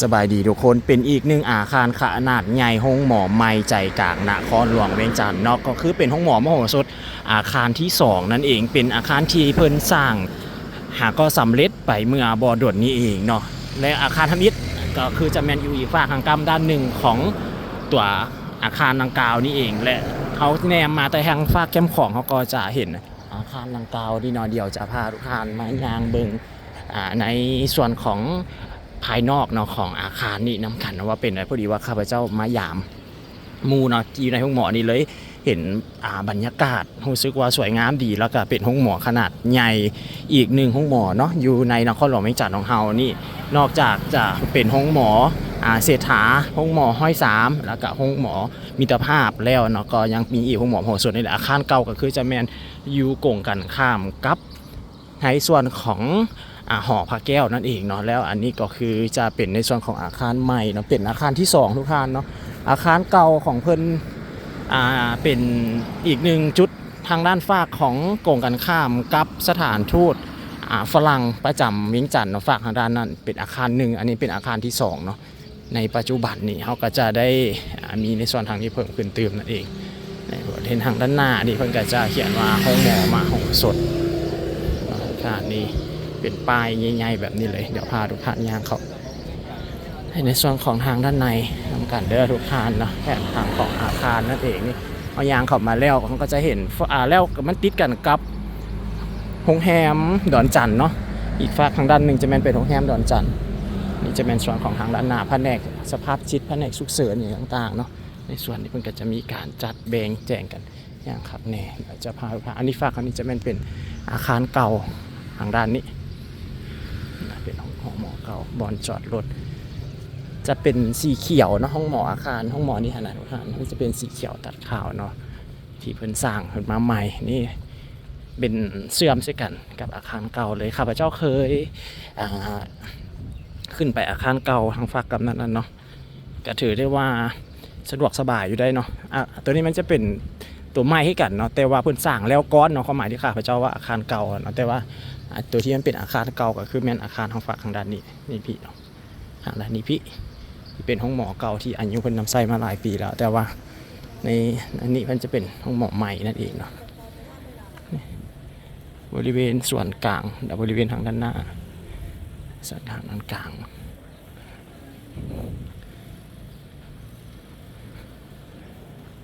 สบายดีทุกคนเป็นอีกหนึ่งอาคารขนาดใหญ่ห้องหมอไม่ใจกลางนครหลวงเวียงจันทน์เนาะก็คือเป็นห้องหมอมโหสถอาคารที่สองนั่นเองเป็นอาคารที่เพิ่นสร้าง หาก็สำเร็จไปเมื่อบอดดนี้เองเนาะและอาคารทำอิฐก็คือจะแมนอยู่อีกฝากทางกรรมด้านหนึ่งของตัวอาคารดังกล่าวนี่เองและเขาแนมมาแต่ทางฝากแคมของเขาก็จะเห็นอาคารดังกล่าวนี่นาะเดียวจะพาทุกท่านมายางเบิงในส่วนของ ภายนอกเนาะของอาคารนี่น้ำกันนะว่าเป็นอะไรพอดีว่าข้าพเจ้ามายามมูเนาะอยู่ในห้องหมอนี่เลยเห็นบรรยากาศรู้สึกว่าสวยงามดีแล้วก็เป็นห้องหมอขนาดใหญ่อีกหนึ่งห้องหมอเนาะอยู่ในนครหลวงเวียงจันทน์ของเฮานี่นอกจากจะเป็นห้องหมอเศรษฐาห้องหมอห้อยสามแล้วก็ห้องหมอมิตรภาพแล้วเนาะก็ยังมีอีกห้องหมอโหส่วนในอาคารเก่าก็คือจะแมนอยู่กงกันข้ามกับในส่วนของ หอพระแก้วนั่นเองเนาะแล้วอันนี้ก็คือจะเป็นในส่วนของอาคารใหม่เนาะเป็นอาคารที่สองทุกท่านเนาะอาคารเก่าของเพิ่นอ่าเป็นอีกหนึ่งจุดทางด้านฝากของกงกันข้ามกับสถานทูตอ่าฝรั่งประจำเวียงจันทน์เนาะฝากทางด้านนั้นเป็นอาคารหนึ่งอันนี้เป็นอาคารที่สองเนาะในปัจจุบันนี้เขาก็จะได้มีในส่วนทางที่เพิ่มขึ้นเติมนั่นเองในบริเวณทางด้านหน้านี่เพิ่นก็จะเขียนว่าห้องหมอมาห้องสดอาคารนี้ เป็นป้ายใหญ่ๆแบบนี้เลย เดี๋ยวพาทุกท่านย่างเขาในส่วนของทางด้านในทำการเดินทุกทานเนาะแผนทางของอาคารนั่นเองนี่เอายางเข้ามาแล้วมันก็จะเห็นอ่าแล้วมันติดกันกับโรงแรมดอนจันเนาะอีกฝากทางด้านหนึ่งจะเป็นเป็นโรงแรมดอนจันนี่จะเป็นส่วนของทางด้านหน้าแผนกสภาพจิตแผนกสุกเสริญอย่างต่างๆเนาะในส่วนนี้เพิ่นก็จะมีการจัดแบ่งแจงกันอย่างครับแน่เดี๋ยวจะพาทุกท่านอันนี้ฝากอันนี้จะเป็นเป็นอาคารเก่าทางด้านนี้ห้องของหมอ เก่าบอนจอดรถ จะเป็นสีเขียวเนาะห้องหมออาคาร ห้องหมอนี่ขนาดทุกท่านมันจะเป็นสีเขียวตัดขาวเนาะที่เพิ่นสร้างขึ้นมาใหม่นี่เป็นเสื่อมใช่กันกับอาคารเก่าเลยข้าพเจ้าเคยขึ้นไปอาคารเก่าทางฝากกำนันนั้นเนาะก็ถือได้ว่าสะดวกสบายอยู่ได้เนาะอะตัวนี้มันจะเป็น ตัวใหม่ให้กันเนาะแต่ว่าเพิ่นสร้างแล้วก้อนเนาะความหมายที่ข้าพเจ้าว่าอาคารเก่าเนาะแต่ว่าตัวที่มันเป็นอาคารเก่าก็คือแม่นอาคารทางฝากทางด้านนี้นี่พี่เนาะทางด้านนี้พี่เป็นห้องหมอเก่าที่อายุเพิ่นนำใส่มาหลายปีแล้ว แต่ว่าในอันนี้เพิ่นจะเป็นห้องหมอใหม่นั่นเองเนาะบริเวณส่วนกลางและบริเวณทางด้านหน้าส่วนทางด้านกลาง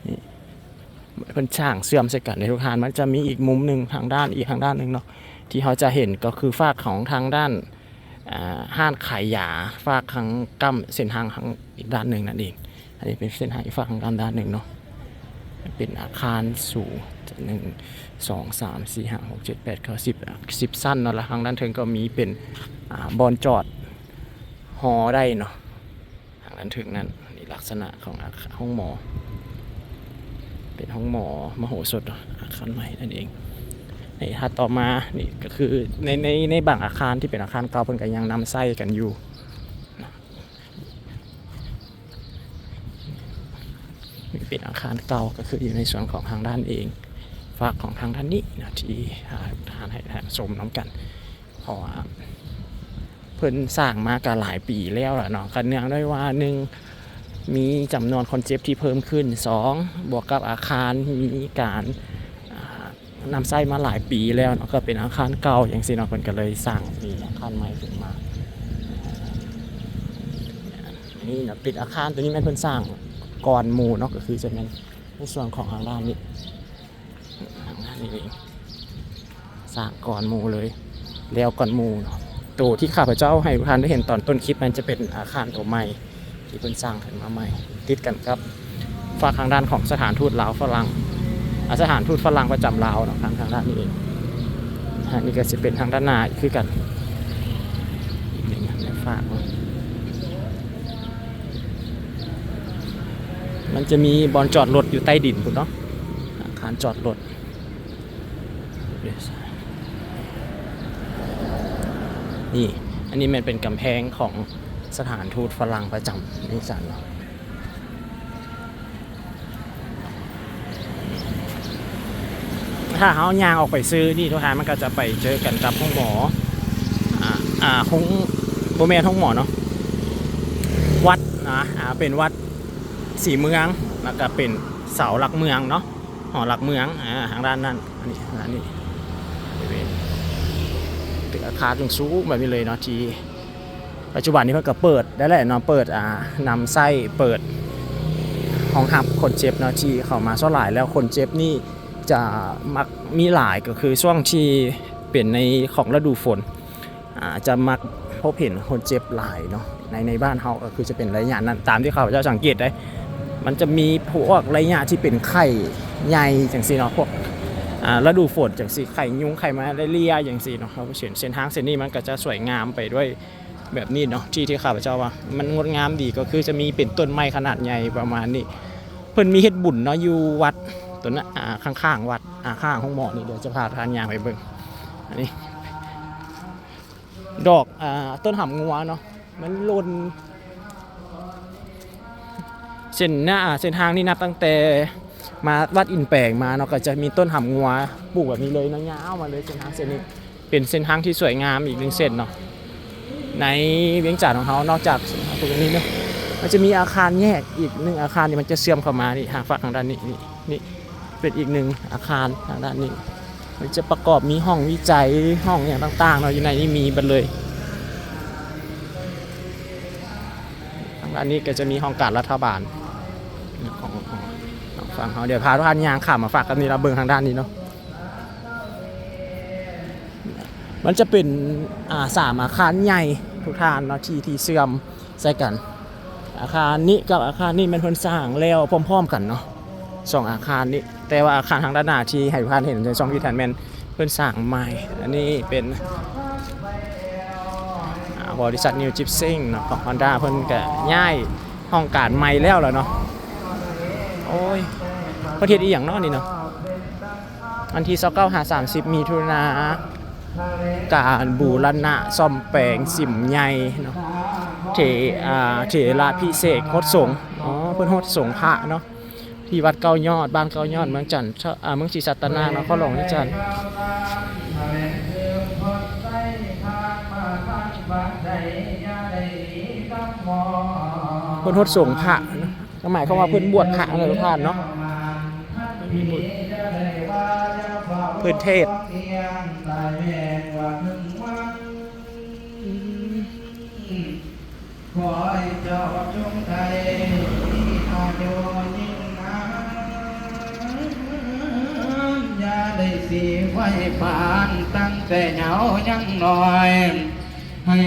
นี่ เพิ่นช่างเสื่อมใส่กันในทุกทานมันจะมีอีกมุมหนึ่งทางด้านอีกทางด้านหนึ่งเนาะที่เขาจะเห็นก็คือฝากของทางด้านห้านขายยาฝากทางกั้มเส้นทางทางอีกด้านหนึ่งนั่นเองอันนี้เป็นเส้นทางอีกฝากทางด้านด้านหนึ่งเนาะเป็นอาคารสูงหนึ่งสองสามสี่ห้าหกเจ็ดแปดเก้าสิบสิบสั้นเนาะแล้วทางด้านเทิงก็มีเป็นอบอลจอดหอได้เนาะทางด้านเถึงนั่นนี่ลักษณะของห้องหมอ เป็นห้องหมอมโหสถอาคารใหม่นั่นเองในถัดต่อมานี่ก็คือในในในบางอาคารที่เป็นอาคารเก่าเพิ่นก็ยังนำไส้กันอยู่นี่เป็นอาคารเก่าก็คืออยู่ในส่วนของทางด้านเองฝากของทางด้านนี้นะที่าทานให้ทานชมน้ำกันเพราะว่าเพิ่นสร้างมากหลายปีแล้วล่ะเนาะกันเนื่องด้วยว่าหนึ่ง มีจำนวนคนเจ็บที่เพิ่มขึ้นสองบวกกับอาคารมีการนำไส้มาหลายปีแล้วเนาะก็เป็นอาคารเก่าอย่างสิเนาะเพิ่นก็เลยสร้างมีอาคารใหม่ขึ้นมานี่เนาะปิดอาคารตัวนี้แม่นเพิ่นสร้างก่อนหมู่เนาะก็คือจะเป็นในส่วนของทางด้านนี้ทางด้านนี้เองสร้างก่อนหมู่เลย แล้วก่อนหมู่เนาะตัวที่ข้าพเจ้าให้ทุกท่านได้เห็นตอนต้นคลิปมันจะเป็นอาคารตัวใหม่ ที่เพิ่นสร้างขึ้นมาใหม่ ติดกันครับฝากทางด้านของสถานทูตลาวฝรั่งอาสถานทูตฝรั่งประจำลาวเนาะทางทางด้านนี้เองนนี้ก็จะเป็นทางด้านหน้าอีกคือกันอีกหนึ่งอันในฝากเนามันจะมีบอลจอดรถอยู่ใต้ดินคุณเนาะอาคารจอดรถนี่ อันนี้มันเป็นกำแพงของ สถานทูตฝรั่งประจำนิสันเนาะถ้าเขายางออกไปซื้อนี่ทุกท่านมันก็จะไปเจอกันกับห้องหมอ อ่าอ่าห้องโบแมนห้องหมอเนาะ วัดนะอ่าเป็นวัดสีเมือง แล้วก็เป็นเสาหลักเมืองเนาะ หอหลักเมือง อ่าทางด้านนั้น อันนี้อันนี้เวณตึกอาคารสูงแบบนี้เลยเนาะที่ ปัจจุบันนี้เพิ่งก็เปิดได้แหละเนาะเปิดอ่านำไส้เปิดห้องหับคนเจ็บเนาะที่เข้ามาส่วนหลายแล้วคนเจ็บนี่จะมักมีหลายก็คือช่วงที่เป็นในของฤดูฝนอาจะมักพบเห็นคนเจ็บหลายเนาะในในบ้านเฮาก็คือจะเป็นระยะนั้นตามที่เขาเจ้าสังเกตได้ มันจะมีพวกระยะที่เป็นไข่ใหญ่จังซี่เนาะพวกฤดูฝนจังซี่ไข่ยุงไข่มาเรียอย่างซี่เนาะเขาเห็นเส้นทางเส้นนี้มันก็จะสวยงามไปด้วย แบบนี้เนาะที่ที่ข้าพเจ้าว่า มันงดงามดีก็คือจะมีเป็นต้นไม้ขนาดใหญ่ประมาณนี้เพิ่นมีเฮ็ดบุญเนาะอยู่วัดตัวนั้นอ่าข้างๆวัดอ่าข้างห้องหมอนี่เดี๋ยวจะพาทานยางไปเบิ่งอันนี้ดอกอ่าต้นหำงัวเนาะมันลนเส้นหน้าเส้นทางนี่นับตั้งแต่มาวัดอินแปลงมาเนาะก็จะมีต้นหำงัวปลูกแบบนี้เลยนะยาวมาเลยเส้นทางเส้นนี้เป็นเส้นทางที่สวยงามอีกหนึ่งเส้นเนาะ ในเวียงจันทน์ของเขานอกจากตรงนี้เนาะมันจะมีอาคารแยกอีกหนึ่งอาคารนี่มันจะเชื่อมเข้ามานี่ทางฝั่งทางด้านนี้นี่นี่เป็นอีกหนึ่งอาคารทางด้านนี้ มันจะประกอบมีห้องวิจัยห้องอย่างต่างๆเราอยู่ในนี้มีหมดเลยทางด้านนี้ก็จะมีห้องการรัฐบาลของของของฝั่งเขาเดี๋ยวพาทุกท่านยางข่ามาฝากกันนี่เราเบิ่งทางด้านนี้เนาะ มันจะเป็นอ่าสามอาคารใหญ่ทุกท่านเนาะที่ที่เชื่อมใส่กัน อาคารนี้กับอาคารนี้มันเพิ่นสร้างแล้วพร้อม ๆ กันเนาะสองอาคารนี้แต่ว่าอาคารทางด้านหน้าที่ให้ทุกท่านเห็นในช่องที่ทันแมนเพิ่นสร้างใหม่ อันนี้เป็นบริษัทนิวจิปซิงเนาะของ Honda เพิ่นก็ย้ายห้องการใหม่แล้วแล้วเนาะโอ้ยประเทศอีหยังเนาะนี่เนาะวันที่29หา30 มีทุนา การบูรณะซ่อมแปลงสิมใหญ่เนาะเถอ่าเถราพิเศษฮดสงอ๋อเพิ่นฮดสงพระเนาะที่วัดเก้ายอดบ้านเก้ายอดเมืองจันทร์เช่าอ่าเมืองศรีสัตนาเนาะเขาหลงที่จันทร์เพิ่นฮดสงพระเนาะก็หมายความว่าเพิ่นบวชพระเนาะทุกท่านเนาะ พิ่นเทศขอให้เจ้าจงไทยมีอายุยิ่งนานอย่าได้สีไฟปานตั้งแต่เหงายังน้อยให้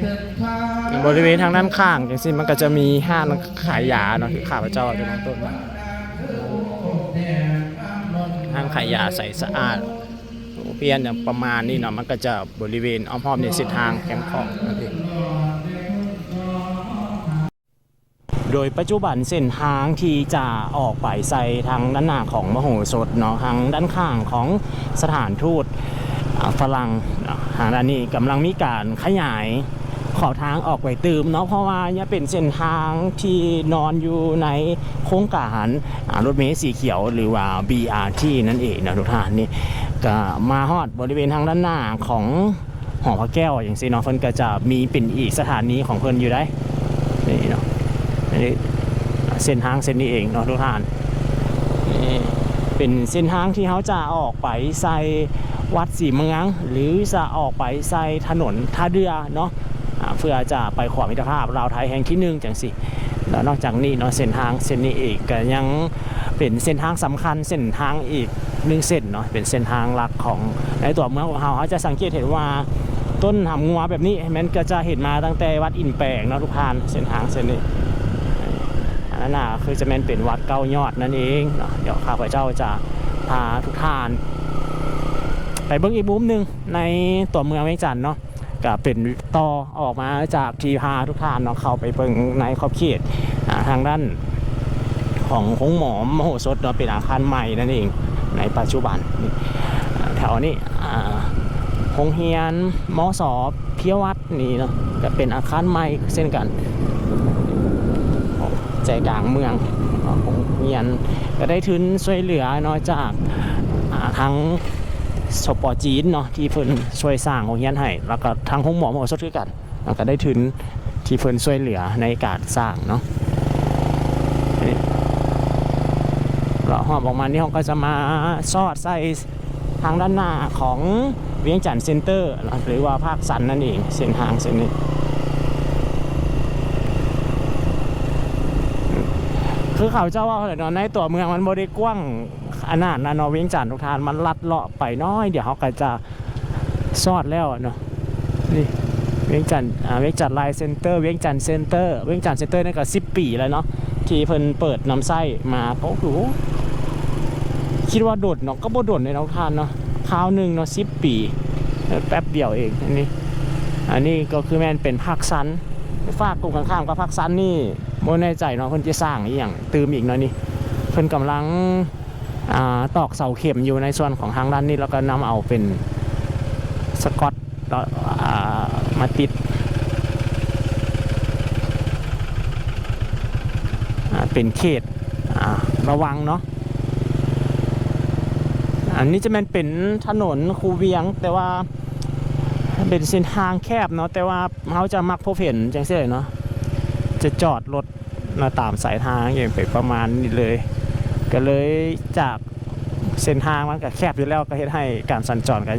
ถึงทางบริเวณทางด้านข้างอย่างซี่มันก็จะมีห้างขายยาเนาะที่ข้าพเจ้าจะต้องต้นมา ขายยาใสสะอาดเพียนอย่างประมาณนี้เนาะมันก็จะบริเวณอ้อมๆในเส้นทางแคมป์ของนั่นเองโดยปัจจุบันเส้นทางที่จะออกไปใส่ทางด้านหน้าของมโหสถเนาะทางด้านข้างของสถานทูตฝรั่งนะทางด้านนี้กำลังมีการขยาย ขอทางออกไปตืมเนาะเพราะว่าเนี่ยเป็นเส้นทางที่นอนอยู่ในโครงการรถเมล์สีเขียวหรือว่า BRT นั่นเองนะทุกท่านนี่ก็มาฮอดบริเวณทางด้านหน้าของหอพระแก้วอย่างซีเนาะเพิ่นก็จะมีเป็นอีกสถานีของเพิ่นอยู่ได้นี่เนาะนนี้เส้นทางเส้นนี้เองเนาะทุกท่านนี่เป็นเส้นทางที่เขาจะออกไปใส่วัดสีเมืองหรือจะออกไปใส่ถนนท่าเรือเนาะ เพื่อจะไปขวามิตรภาพลาวไทยแห่งที่หนึ่งจังสิแล้วนอกจากนี้เนาะเส้นทางเส้นนี้อีกก็ยังเป็นเส้นทางสำคัญเส้นทางอีกหนึ่งเส้นเนาะเป็นเส้นทางหลักของในตัวเมืองของเราเขาจะสังเกตเห็นว่าต้นหำงัวแบบนี้มันก็จะเห็นมาตั้งแต่วัดอินแปลงเนาะทุกท่านเส้นทางเส้นนี้อันนั้นน่ะคือจะแม่นเป็นวัดเก้ายอดนั่นเองเนาะเดี๋ยวข้าพเจ้าจะพาทุกท่าน ไปเบิ้งอีกมุมหนึ่งในตัวเมืองเวียงจันทน์เนาะ ก็เป็นต่อออกมาจากทีพาทุกท่านเนาะเข้าไปเบิ่งในขอบเขตทางด้านของหงหมอมโหสถเนาะเป็นอาคารใหม่นั่นเองในปัจจุบันแถวนี้อ่าโรงเรียนมสเพียวัดนี่เนาะก็เป็นอาคารใหม่เช่นกันใจกลางเมืองเนาะโรงเรียนก็ได้ทุนช่วยเหลือเนาะจากทั้ง สปอร์จีนเนาะที่เพิ่นช่วยสร้างโรงเรียนให้แล้วก็ทางห้องหมอหมอสดคือกันแล้วก็ได้ทุนที่เพิ่นช่วยเหลือในการสร้างเนาะเราหอบออกมานี่เขาก็จะมาซอดใส่ทางด้านหน้าของเวียงจันทร์เซ็นเตอร์หรือว่าภาคสันนั่นเองเส้นทางเส้นนี้คือเขาเจ้าว่าเนาะในตัวเมืองมันบริกว้าง ขนนั้นเนาะเวียงจันทร์ทุกทานมันลัดเลาะไปน้อยเดี๋ยวเขาก็จะซอดแล้วเนาะนี่เวียงจันทร์อ่าเวียงจันทร์ไลน์เซ็นเตอร์เวียงจันทร์เซ็นเตอร์เวียงจันทร์เซ็นเตอร์นี่ก็สิบปีแล้วเนาะที่เพิ่นเปิดนำไส้มาโอ้โหคิดว่าโดดเนาะก็บ่โดดในน้องทานเนาะคราวหนึ่งเนาะสิบปีแป๊บเดียวเองอันนี้ อันนี้ก็คือแม่นเป็นภาคสันฝากกลุ่มข้างๆกับภาคสันนี่โมแน่ใจเนาะเพิ่นจะสร้างอีหยังตืมอีกเนาะนี่เพิ่นกำลัง ตอกเสาเข็มอยู่ในส่วนของทางด้านนี้แล้วก็นำเอาเป็นสกอตมาติดเป็นเขตระวังเนาะอันนี้จะม่นเป็นถนนคูเวียงแต่ว่าเป็นเส้นทางแคบเนาะแต่ว่าเขาจะมักพบเห็นจังซี่เลยเนาะจะจอดรถมาตามสายทางอย่างไปประมาณนี้เลย ก็เลยจากเส้นทางมันก็แคบอยู่แล้วก็เฮ็ดให้การสัญจรกัน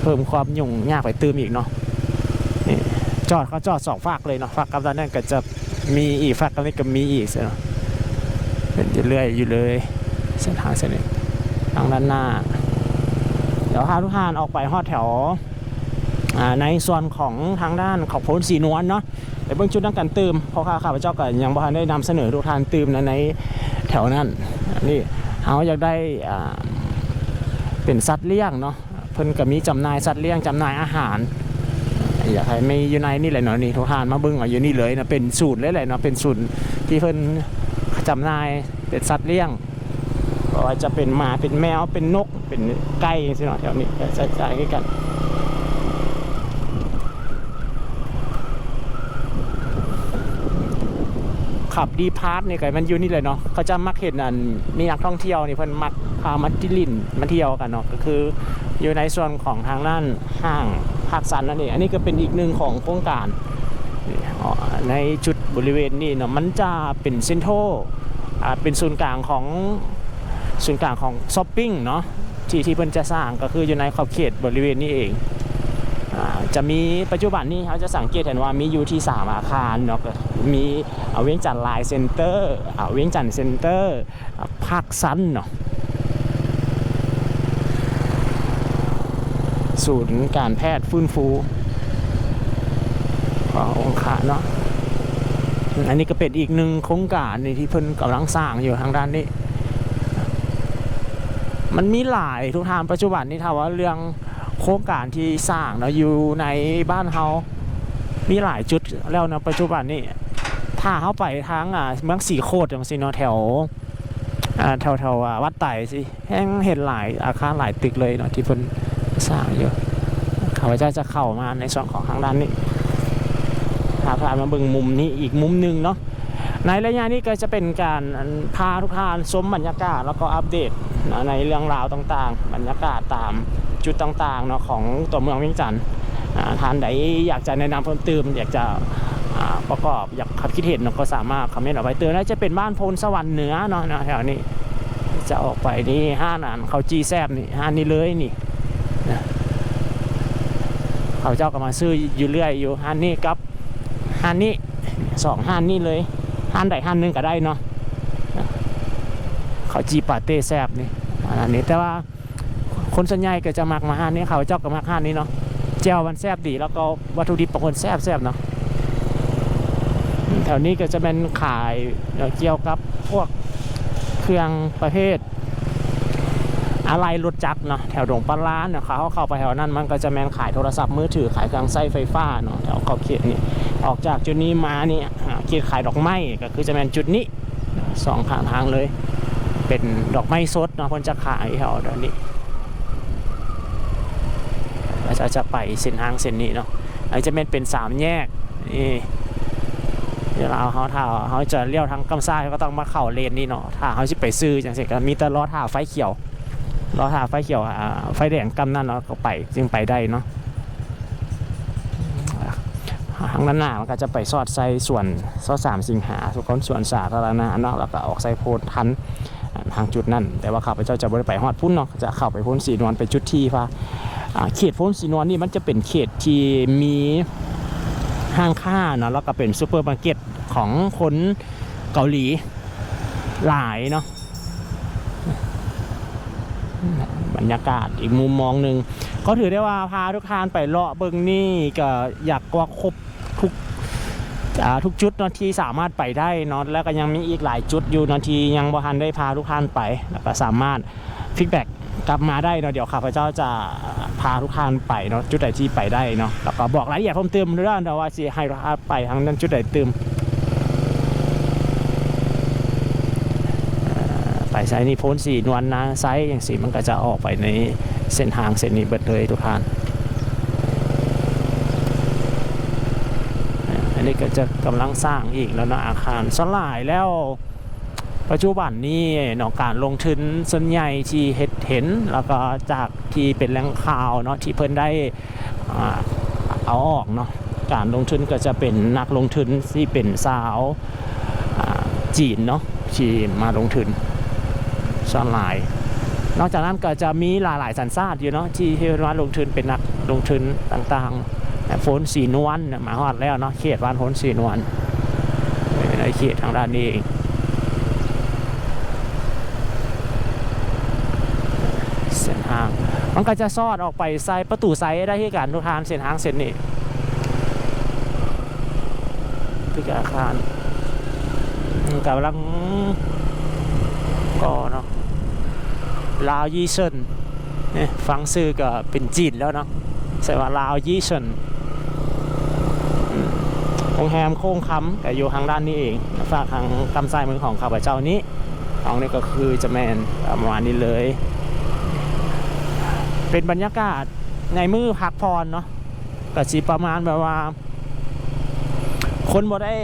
เพิ่มความยุ่งยากไปเติมอีกเนาะนี่จอดเขาจอดสองฝากเลยเนาะฝากกับด้านนั้นก็จะมีอีกฝากกับนี้ก็มีอีกเนาะเป็นเรื่อยอยู่เลยเส้นทางเส้นนี้ทางด้านหน้า เดี๋ยวพาทุกท่านออกไปฮอดแถวในส่วนของทางด้านขอบพ้นสีนวลเนาะในเบื้องจุดด้านการตืมเพราะข้าข้าพเจ้าก็ยังบ่ทันได้นำเสนอทุกท่านตืมนะใน แถวนั้นนี่เขาอยากได้เป็นสัตว์เลี้ยงเนาะเพิ่นก็มีจำหน่ายสัตว์เลี้ยงจำหน่ายอาหารอยากให้มีอยู่ในนี่แหละเนาะนี่ทุกทานมาบิ่งเอาอยู่นี่เลยนะเป็นสูตรเลยแหละเนาะเป็นสูตรที่เพิ่นจำหน่ายเป็นสัตว์เลี้ยงก็จะเป็นหมาเป็นแมวเป็นนกเป็นไก่สิเนาะแถวนี้ก็จะจ่ายกัน ขับดีพาร์ทนี่ก็มันอยู่นี่เลยเนาะเขาจะมักเห็นอันมีนักท่องเที่ยวนี่เพิ่นมักพามาที่ลินมาเที่ยวกันเนาะก็คืออยู่ในส่วนของทางด้านห้างภาคสันนั่นเองอันนี้ก็เป็นอีกหนึ่งของโครงการในจุดบริเวณนี้เนาะมันจะเป็นเซ็นทรัลอ่าเป็นศูนย์กลางของศูนย์กลางของช้อปปิ้งเนาะที่ที่เพิ่นจะสร้างก็คืออยู่ในขอบเขตบริเวณนี้เอง จะมีปัจจุบันนี้เขาจะสังเกตเห็นว่ามีอยู่ที่ 3 อาคารเนาะมีเอเวียงจันทร์ไลน์เซ็นเตอร์เอเวียงจันทร์เซ็นเตอร์ภาคซันเนาะศูนย์การแพทย์ฟื้นฟูขององค์ขาเนาะอันนี้ก็เป็นอีกหนึ่งโครงการในที่เพิ่นกำลังสร้างอยู่ทางด้านนี้ มันมีหลายทุกทางปัจจุบันนี้ถ้าว่าเรื่อง โครงการที่สร้างเนาะอยู่ในบ้านเฮามีหลายจุดแล้วนะปัจจุบันนี้ถ้าเขาไปทางอ่าเมืองสีโคตรอย่างสิเนาะแถวอ่าแถวแถวอ่วัดไต่สิแห้งเห็นหลายอาคารหลายตึกเลยเนาะที่เพิ่นสร้างอยู่ข้าพเจ้าจะเข้ามาในส่วนของทางด้านนี้พาพามาเบิ่งมุมนี้อีกมุมหนึ่งเนาะในระยะนี้ก็จะเป็นการพาทุกท่านชมบรรยากาศแล้วก็อัปเดตในเรื่องราวต่างๆ บรรยากาศตาม จุดต่างๆเนาะของตัวเมืองเวียงจันทร์ท่านใดอยากจะแนะนำเพิ่มเติมอยากจะประกอบอยากขับคิดเห็นเนาะก็สามารถคอมเมนต์เอาไว้เตือนน่าจะเป็นบ้านโพนสวรรค์เหนือเนาะแถวนี้จะออกไปนี่ห้านอันเขาจีแซบนี่ห้านนี้เลยนี่เขาเจ้าก็มาซื้ออยู่เรื่อยอยู่ห้านนี้กับห้านนี้สองห้านนี้เลยห้านใดห้านหนึงก็ได้เนาะนะเขาจีปาเต้แซบนี่อันนี้แต่ว่า คนส่วนใหญ่ก็จะมักมาห้านนี้เขาเจ้าก็มักห้านนี้เนาะเจียวมันแซ่บดีแล้วก็วัตถุดิบบางคนแซ่บแซ่บเนาะแถวนี้ก็จะเป็นขายเกี่ยวกับพวกเครื่องประเภทอะไรรถจักรเนาะแถวดงปลาร้านเนาะเขาเข้าไปแถวนั้นมันก็จะแมนขายโทรศัพท์มือถือขายเครื่องใช้ไฟฟ้าเนาะแถวขอบเขตนี่ออกจากจุดนี้มานี่อ่าเขตขายดอกไม้ก็คือจะแมนจุดนี้สองข้างทางเลย เป็นดอกไม้สดเนาะเพิ่นจะขายแถวเดี๋ยวนี้ จะจะไปเส้นทางเส้นนี้เนาะอันจะเป็นเป็นสามแยกนี่เวลาเขาถ้าเขาจะเลี้ยวทางกำซ้ายก็ต้องมาเข้าเลนนี้เนาะถ้าเขาจะไปซื้อจังสิก็มีแต่ล้อท่าไฟเขียวล้อท่าไฟเขียวไฟแดงกำนั่นเนาะก็ไปจึงไปได้เนาะทางด้านหน้ามันก็จะไปสอดไส้ส่วนซอดสามสิงหาทุกคนส่วนสาธารณะเนาะแล้วก็ออกไส้โพดทันทางจุดนั้นแต่ว่าข้าพเจ้าจะไม่ได้ไปฮอดพุ่นเนาะจะเข้าไปพ้นสีนวลไปจุดที่ว่า เขตพ้นสีนวลนี่มันจะเป็นเขตที่มีห้างค้าเนาะแล้วก็เป็นซูเปอร์มาร์เก็ตของคนเกาหลีหลายเนาะบรรยากาศอีกมุมมองหนึ่งก็ถือได้ว่าพาทุกทานไปเลาะเบิงนี่ก็อยากว่าครบทุกทุกจุดนาะที่สามารถไปได้เนาะแล้วก็ยังมีอีกหลายจุดอยู่นาะที่ยังบ่ทันได้พาทุกท่านไปแล้วก็สามารถฟีดแบ็ก กลับมาได้เนาะเดี๋ยวข้าพเจ้าจะพาทุกท่านไปเนาะจุดไหนที่ไปได้เนาะแล้วก็บอกรายละเอียดเพิ่มเติมเรื่องเนาะว่าสิให้ทุกท่าไปทางนั้นจุดไหนเติมไปใช้นี่พ้นสีนวลนะไซส์อย่างสีมันก็จะออกไปในเส้นทางเส้นนี้เบิดเลยทุกท่านอันนี้ก็จะกำลังสร้างอีกแล้วนะอาคารสลายแล้ว ปัจจุบันนี้เนาะการลงทุนส่วนใหญ่ที่เห็ดเห็น แล้วก็จากที่เป็นแหล่งข่าวเนาะที่เพิ่นได้เอาออกเนาะการลงทุนก็จะเป็นนักลงทุนที่เป็นสาวจีนเนาะที่มาลงทุนสลาย นอกจากนั้นก็จะมีหลายๆสัญชาติอยู่เนาะที่ที่ว่าลงทุนเป็นนักลงทุนต่างๆโฟนสีนวลเนี่ยมาฮอดแล้วเนาะเขตบ้านโฟนสีนวลในเขตทางด้านนี้เองเส้นทาง มันก็จะซอดออกไปไซประตูไซได้ที่การทุกทานเส้นทางเส้นนี้ที่อาคารกำลังก่อเนาะลาวยี่เซินเนี่ยฟังซื้อก็เป็นจีนแล้วเนาะใส่ว่าลาวยี่เซินอืมโรงแรมโค้งคำก็อยู่ทางด้านนี้เองฝากทางกำไส้มือของข้าพเจ้านี้ตรงนี้ก็คือจะแมนประมาณนี้เลย เป็นบรรยากาศในมือพักพรเนาะก็สิประมาณแบบว่า คนบ่ได้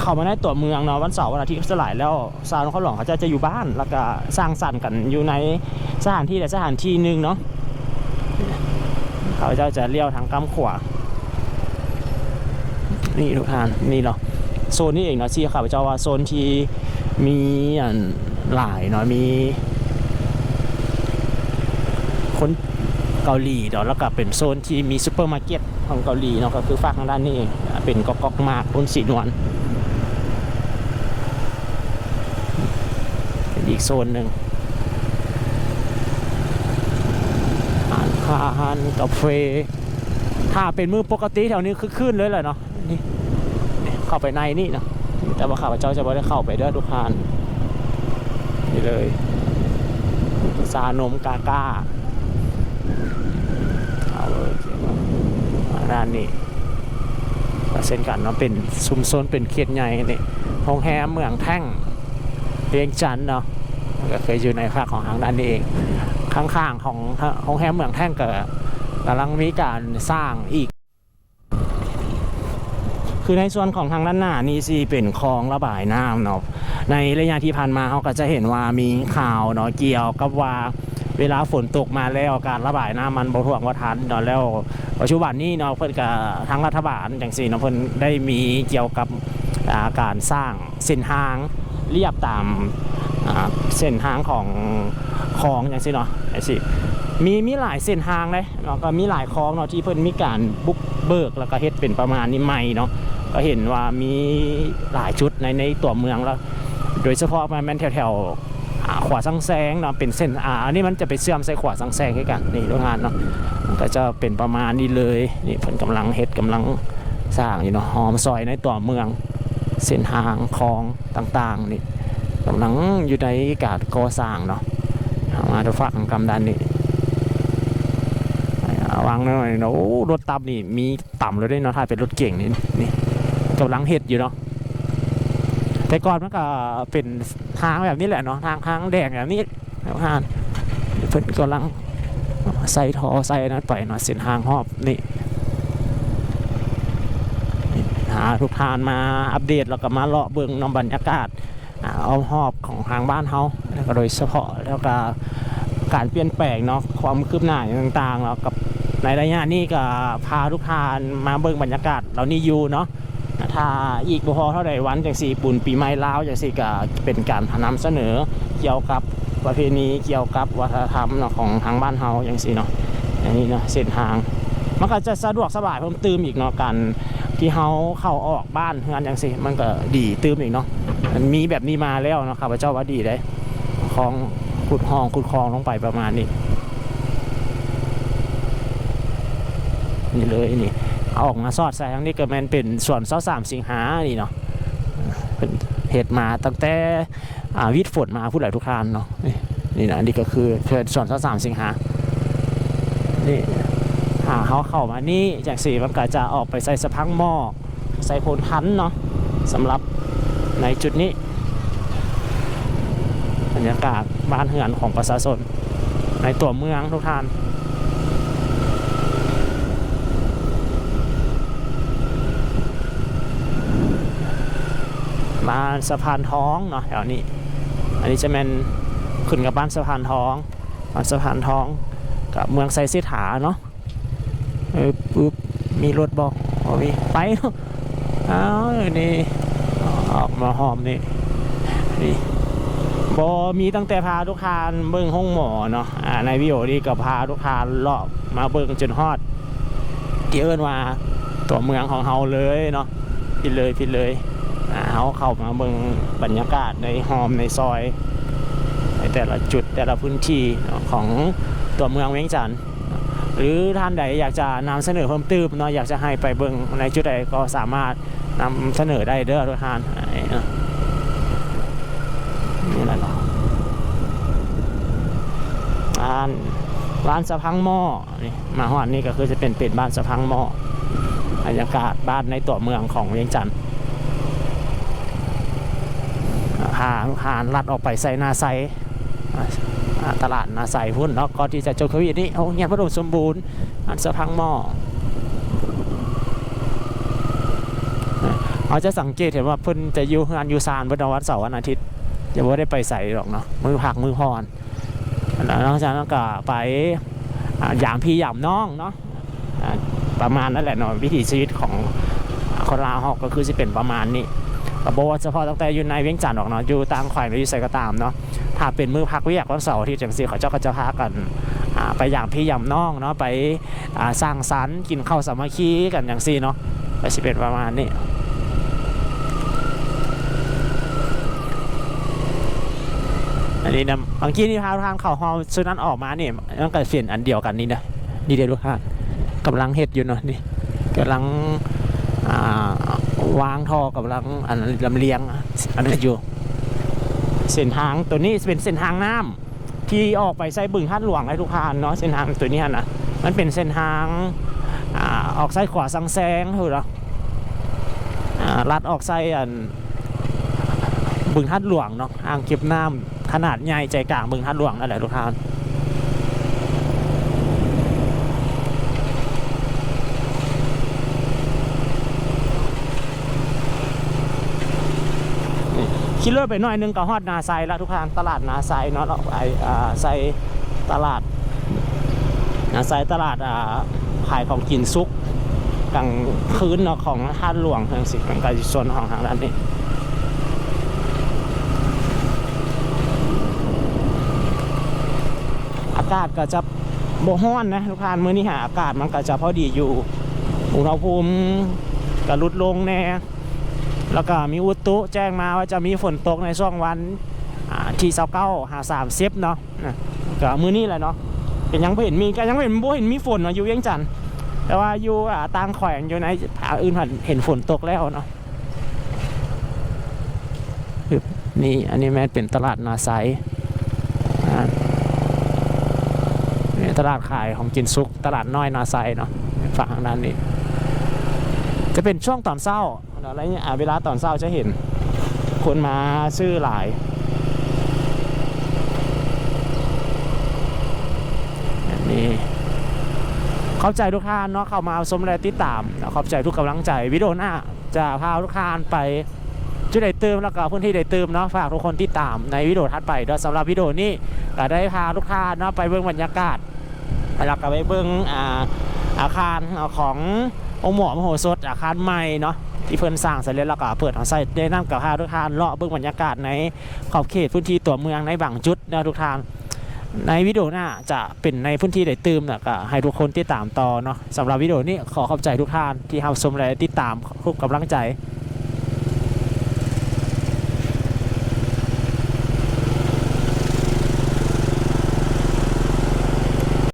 เข้ามาในตัวเมืองเนาะวันเสาร์วันอาทิตย์สลายแล้วสาวนครหลวงเขาจะจะอยู่บ้าน แล้วก็สร้างสรรค์กันอยู่ในสถานที่ใดสถานที่หนึ่งเนาะเขาจ้าจะเลี้ยวทางกำขวานี่ทุกท่านนี่เนาะโซนนี้เองเนาะที่ข้าพเจ้าว่าโซนที่มีหลายเนาะมี คนเกาหลีเนาะแล้วก็เป็นโซนที่มีซูเปอร์มาร์เก็ตของเกาหลีเนาะก็คือฝากทางด้านนี้เป็นก๊อกก๊อกมากบนสีนวลเป็นอีกโซนหนึ่งอาหารอาหารกาแฟถ้าเป็นมือปกติแถวนี้คือขึ้นเลยแหละเนาะนี่เข้าไปในนี่เนาะแต่ว่าข้าพเจ้าจะไม่ได้เข้าไปเด้อทุกทานนี่เลยซานมกาก้าเอาเลย ด้านนี้เช่นกันเนาะเป็นชุมชนเป็นเขตใหญ่นี่โรงแรมเมืองแท่งเวียงจันเนาะก็เคยอยู่ในภาคของทางด้านนี้เอง ข้างๆของโรงแรมเมืองแท่งเก็กำลังมีการสร้างอีก คือในส่วนของทางด้านหน้านี่สิเป็นคลองระบายน้ำเนาะในระยะที่ผ่านมาเขาก็จะเห็นว่ามีข่าวเนาะเกี่ยวกับว่า เวลาฝนตกมาแล้วการระบายน้ำมันบ่ท่วงบ่ทันเนาะแล้วปัจจุบันนี้เนาะเพิ่นก็ทางรัฐบาลจังซี่เนาะเพิ่นได้มีเกี่ยวกับาการสร้างเส้นทางเรียบตามาเส้นทางของคลองจังซี่เนาะจังซี่มีมีหลายเส้นทางเลยเนาะก็มีหลายคลองเนาะที่เพิ่นมีการบุกเบิกแล้วก็เฮ็ดเป็นประมาณนี้ใหม่เนาะก็เห็นว่ามีหลายจุดในในตัวเมืองแล้ว โดยเฉพาะมันแม่นแถว ขวาสังแซงเนาะเป็นเส้นอ่าอันนี้มันจะไปเชื่อมใส่ขวาสังแซงให้กันนี่โรงงานเนาะมันก็จะเป็นประมาณนี้เลยนี่เพิ่นกำลังเฮ็ดกำลังสร้างอยู่เนาะหอมซอยในตัวเมือง เส้นทางคลองต่างๆนี่กำลังอยู่ในการก่อสร้างเนาะมาดูฝั่งกำดันนี่วางหน่อยเนาะโอ้รถตับนี่มีต่ำเลยด้วยเนาะถ้าเป็นรถเก่งนี่นี่กำลังเฮ็ดอยู่เนาะ แต่ก่อนมันก็เป็นทางแบบนี้แหละเนาะทางทางแดงแบบนี้แล้วทางเพิ่นกำลังใส่ท่อใส่นั้นไปเนาะเส้นทางหอบนี่หาทุกทานมาอัปเดตแล้วก็มาเลาะเบิ่งน้ำบรรยากาศเอาหอบของทางบ้านเฮาแล้วก็โดยเฉพาะแล้วก็การเปลี่ยนแปลงเนาะความคืบหน้าต่างๆแล้วกับในระยะนี้ก็พาทุกทานมาเบิ่งบรรยากาศเรานี่อยู่เนาะ ถ้าอีกบ่พอเท่าใดวันจังสี่ปุ่นปีใหม่ลาวจังสี่ก็เป็นการนำเสนอเกี่ยวกับประเพณีเกี่ยวกับวัฒนธรรมเนาะของทางบ้านเฮาจังสี่เนาะอันนี้เนาะเส้นทาง มันก็จะสะดวกสบายเพิ่มเติมอีกเนาะการที่เฮาเข้าออกบ้านเฮือนจังซี่มันก็ดีเติมอีกเนาะมันมีแบบนี้มาแล้วเนาะข้าพเจ้าว่าดีได้ของขุดห้องขุดคลองลงไปประมาณนี้นี่เลยนี่ เอาออกมาสอดใส่ทั้งนี้ก็แมันเป็นส่วนเสาสามสิงหานี่เนาะเป็นเหตุมาตั้งแต่วิทย์ฝนมาผู้หลายทุกทานเนาะนี่นี่นะนี่ก็คือเป็นส่วนเสาสามสิงหานี่หาเขาเข้ามานี่จากสี่มันก็จะออกไปใส่สะพังหม้อใส่โพนทันเนาะสำหรับในจุดนี้บรรยากาศบ้านเหือนของประชาชนในตัวเมืองทุกท่านานสะพานท้องเนาะแถวนี้ อันนี้จะเป็นขึ้นกับบ้านสะพานท้องบ้านสะพานท้องกับเมืองไซซิถาเนาะเออปุ๊บมีรถบอกโอ้ยไปเนาะอ้าวนี่ออกมาหอมนี่นี่บอมีตั้งแต่พาทุกทานเบิ้งห้องหมอเนาะอ่าในวิดีโอนี้ก็พาทุกทานเลาะมาเบิ้งจนฮอดที่เอิ้นว่าตัวเมืองของเฮาเลยเนาะพิดเลยพิดเลย เขาเข้ามาเบิงบรรยากาศในหอมในซอยในแต่ละจุดแต่ละพื้นที่ของตัวเมืองเวียงจันทน์หรือท่านใดอยากจะนำเสนอเพิ่มเติมเนาะอยากจะให้ไปเบิงในจุดใดก็สามารถนำเสนอได้เด้อทุกท่านนี่แหละเนาะบ้านบ้านสะพังหม้อนี่มาหอดนี่ก็คือจะเป็นเป็นบ้านสะพังหม้อบรรยากาศบ้านในตัวเมืองของเวียงจันทน์ พาพาลัดออกไปใส่นาไซตลาดนาไซพุ่นเนาะก่อนที่จะจอโควิดนี่โอ้เงียบพระดมสมบูรณ์อันสะพังหม้อเขาจะสังเกตเห็นว่าเพิ่นจะอยู่งานอยู่ซานบนวันเสาร์วันอาทิตย์จะว่าได้ไปใส่หรอกเนาะมือผักมือพรแล้วนอกจากนั้นก็ไปอ่าหยามพี่หยามน้องเนาะประมาณนั่นแหละเนาะวิถีชีวิตของคนลาวเฮาก็คือจะเป็นประมาณนี้ บว่าเฉพาะตั้งแต่อยู่ในเวียงจันทน์ออกเนาะอยู่ต่างแขวงหรืออยู่ไสก็ตามเนาะถ้าเป็นมือพักเวียกวันเสาร์ที่จังซี่เขาเจ้าก็จะพากันไปอย่างพี่ยำน้องเนาะไปสร้างสรรค์กินข้าวสามัคคีกันอย่างซี่เนาะก็สิเป็นประมาณนี้อันนี้นะบางทีนี่พาทางเขาฮอลซื้อนั้นออกมาเนี่ยมันก็เสียนอันเดียวกันนี่นะนี่เดียวทุกท่านกำลังเห็ดอยู่เนาะนี่กำลังอ่า วางท่อกำลังอันนั้นลำเลียงอันนั้นอยู่ เส้นทางตัวนี้เป็นเส้นทางน้ำที่ออกไปใส่บึงฮัดหลวงให้ทุกท่านเนาะเส้นทางตัวนี้นะมันเป็นเส้นทางอออกไส้ขวาสังแซงถูกหรอลัดออกไส้อันบึงฮัดหลวงเนาะอ่างเก็บน้ำขนาดใหญ่ใจกลางบึงฮัดหลวงนั่นแหละทุกท่าน คิดเลื่อนไปหน่อยนึงก็ฮอดนาไซแล้วทุกทานตลาดนาไซเนาะไอ่าไซตลาดนาไซตลาดอ่าขายของกินซุกกลางคืนเนาะของท่านหลวงทางสิกลางไกลส่วนของทางด้านนี้อากาศก็จะโบฮ้อนนะทุกท่านมื้อนี้หาอากาศมันก็จะพอดีอยู่อุณหภูมิก็ลดลงแน่ แล้วก็มีอุตุแจ้งมาว่าจะมีฝนตกในช่วงวันอ่าที่29หา3เซฟเนาะก็มื้อนี้แหละเนาะก็ยังบ่เห็นมีก็ยังบ่เห็นบ่เห็นมีฝนเนาะอยู่เวียงจันทน์แต่ว่าอยู่ต่างแขวงอยู่ในภาอื่นเห็นฝนตกแล้วเนาะนี่อันนี้แม่เป็นตลาดนาไซอ่านี่ตลาดขายของกินซุก ตลาดน้อยนาไซเนาะฝั่งทางด้านนี้ จะเป็นช่วงตอนเช้าอะไรเงี้ยเวลาตอนเช้าจะเห็น คนมาซื้อหลายนนี้ขอบใจทุกท่านเนาะเข้ามาชมและติดตามขอบใจทุกกำลังใจวิดีโอหน้าจะพาทุกท่านไปจุดใดเติมแล้วก็พื้นที่ใดเติมเนาะฝากทุกคนติดตามในวิดีโอถัดไปเดี๋ยวสำหรับวิดีโอนี้ก็ได้พาทุกท่านเนาะไปเบิ่งบรรยากาศแล้วก็ไปเบิ่งอาอาคารของ องค์หมอมโหสถอาคารใหม่เนาะที่เพิ่นสร้างเสร็จแล้วก็เปิดเอาใส่ได้นำกับพาทุกท่านเลาะเบิ่งบรรยากาศในขอบเขตพื้นที่ตัวเมืองในบางจุดนะทุกท่านในวิดีโอหน้าจะเป็นในพื้นที่ใดตืมนะก็ให้ทุกคนติดตามต่อเนาะสำหรับวิดีโอนี้ขอขอบใจทุกท่านที่ทำชมและติดตามคุกกำลังใจ